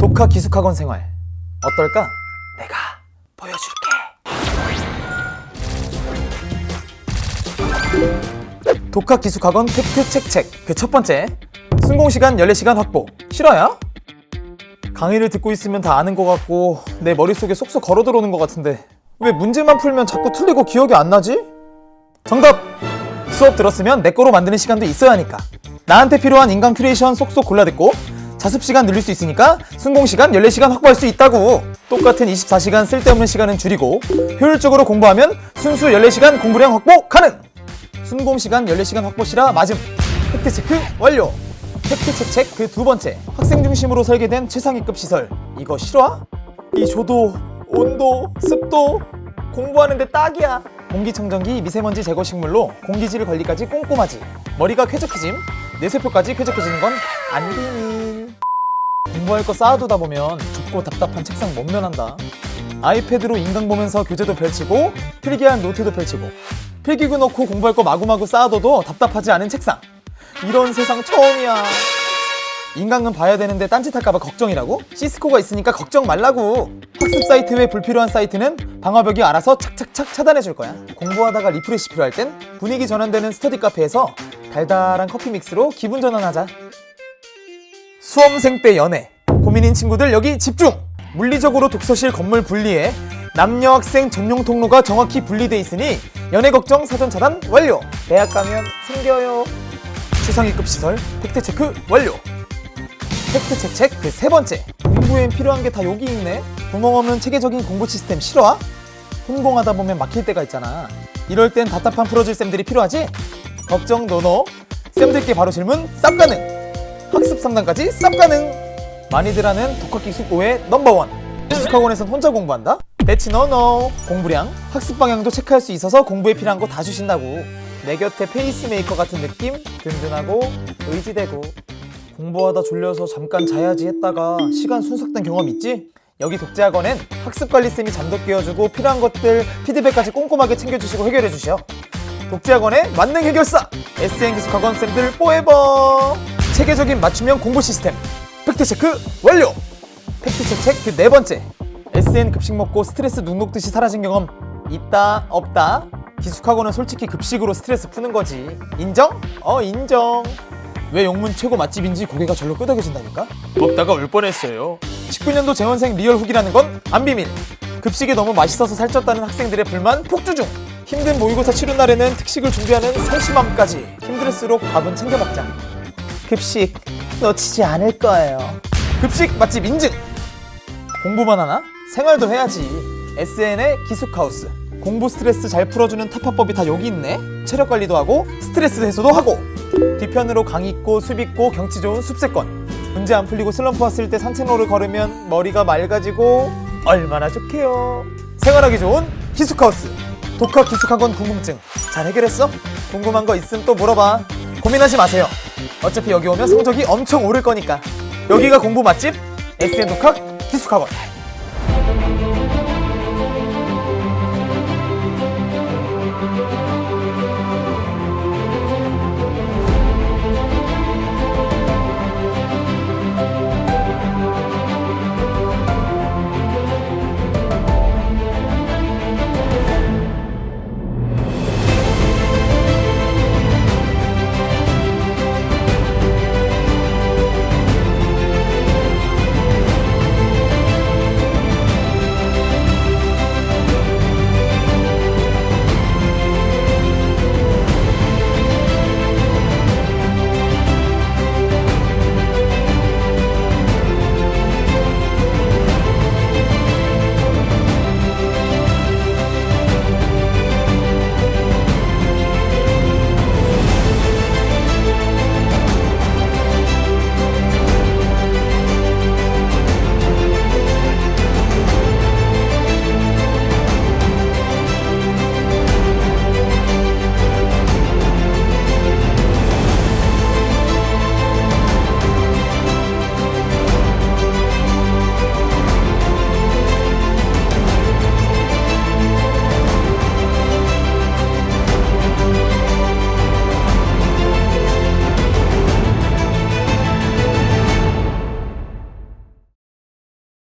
독학 기숙학원 생활 어떨까? 내가 보여줄게. 독학 기숙학원 팩트 책책 그 첫 번째 순공 시간 14시간 확보 실화야? 강의를 듣고 있으면 다 아는 것 같고 내 머릿속에 쏙쏙 걸어 들어오는 것 같은데 왜 문제만 풀면 자꾸 틀리고 기억이 안 나지? 정답! 수업 들었으면 내 거로 만드는 시간도 있어야 하니까 나한테 필요한 인간 큐레이션 쏙쏙 골라 듣고 자습 시간 늘릴 수 있으니까 순공 시간 14시간 확보할 수 있다고. 똑같은 24시간 쓸데없는 시간은 줄이고 효율적으로 공부하면 순수 14시간 공부량 확보 가능! 순공 시간 14시간 확보시라 맞음. 팩트 체크 완료. 팩트 체크 그 두 번째. 학생 중심으로 설계된 최상위급 시설. 이거 실화? 이 조도 온도 습도 공부하는데 딱이야. 공기청정기 미세먼지 제거 식물로 공기질 관리까지 꼼꼼하지. 머리가 쾌적해짐 뇌세포까지 쾌적해지는 건 안 비밀 공부할 거 쌓아두다 보면 좁고 답답한 책상 못 면한다. 아이패드로 인강 보면서 교재도 펼치고 필기한 노트도 펼치고 필기구 넣고 공부할 거 마구마구 쌓아둬도 답답하지 않은 책상. 이런 세상 처음이야. 인강은 봐야 되는데 딴짓할까봐 걱정이라고? 시스코가 있으니까 걱정 말라고. 학습 사이트 외 불필요한 사이트는 방화벽이 알아서 착착착 차단해줄 거야. 공부하다가 리프레시 필요할 땐 분위기 전환되는 스터디 카페에서 달달한 커피 믹스로 기분 전환하자 수험생 때 연애 고민인 친구들 여기 집중! 물리적으로 독서실 건물 분리해 남녀 학생 전용 통로가 정확히 분리돼 있으니 연애 걱정 사전 차단 완료! 대학 가면 생겨요. 최상위급 시설 팩트 체크 완료! 팩트 체크 그 세 번째! 공부엔 필요한 게 다 여기 있네! 구멍 없는 체계적인 공부 시스템 실화? 혼공하다 보면 막힐 때가 있잖아! 이럴 땐 답답한 풀어줄 쌤들이 필요하지? 걱정 노노! 쌤들께 바로 질문 쌉 가능 학습 상담까지 쌉 가능. 많이들 하는 독학기숙 5의 넘버원. 기숙학원에선 혼자 공부한다? 배치 노노 공부량 학습 방향도 체크할 수 있어서 공부에 필요한 거 다 주신다고. 내 곁에 페이스메이커 같은 느낌? 든든하고 의지되고. 공부하다 졸려서 잠깐 자야지 했다가 시간 순삭된 경험 있지? 여기 독재학원엔 학습관리쌤이 잠도 깨워주고 필요한 것들 피드백까지 꼼꼼하게 챙겨주시고 해결해주셔. 독재학원의 만능 해결사! SN 기숙학원 쌤들 포에버 체계적인 맞춤형 공부 시스템. 팩트체크 완료! 팩트체크 그 네 번째. SN 급식 먹고 스트레스 눈 녹듯이 사라진 경험. 있다 없다. 기숙학원은 솔직히 급식으로 스트레스 푸는 거지. 인정? 어 인정. 왜 용문 최고 맛집인지 고개가 절로 끄덕여진다니까? 먹다가 울 뻔했어요. 19년도 재원생 리얼 후기라는 건 안 비밀. 급식이 너무 맛있어서 살쪘다는 학생들의 불만 폭주 중. 힘든 모의고사 치료 날에는 특식을 준비하는 세심함까지. 힘들수록 밥은 챙겨 먹자 급식 놓치지 않을 거예요. 급식 맛집 인증! 공부만 하나? 생활도 해야지. SN의 기숙하우스. 공부 스트레스 잘 풀어주는 타파법이 다 여기 있네. 체력 관리도 하고 스트레스 해소도 하고. 뒤편으로 강 있고 숲 있고 경치 좋은 숲세권. 문제 안 풀리고 슬럼프 왔을 때 산책로를 걸으면 머리가 맑아지고 얼마나 좋게요. 생활하기 좋은 기숙하우스. 독학 기숙학원 궁금증. 잘 해결했어? 궁금한 거 있으면 또 물어봐. 고민하지 마세요 어차피 여기 오면 성적이 엄청 오를 거니까. 여기가 공부 맛집 SN 독학 기숙학원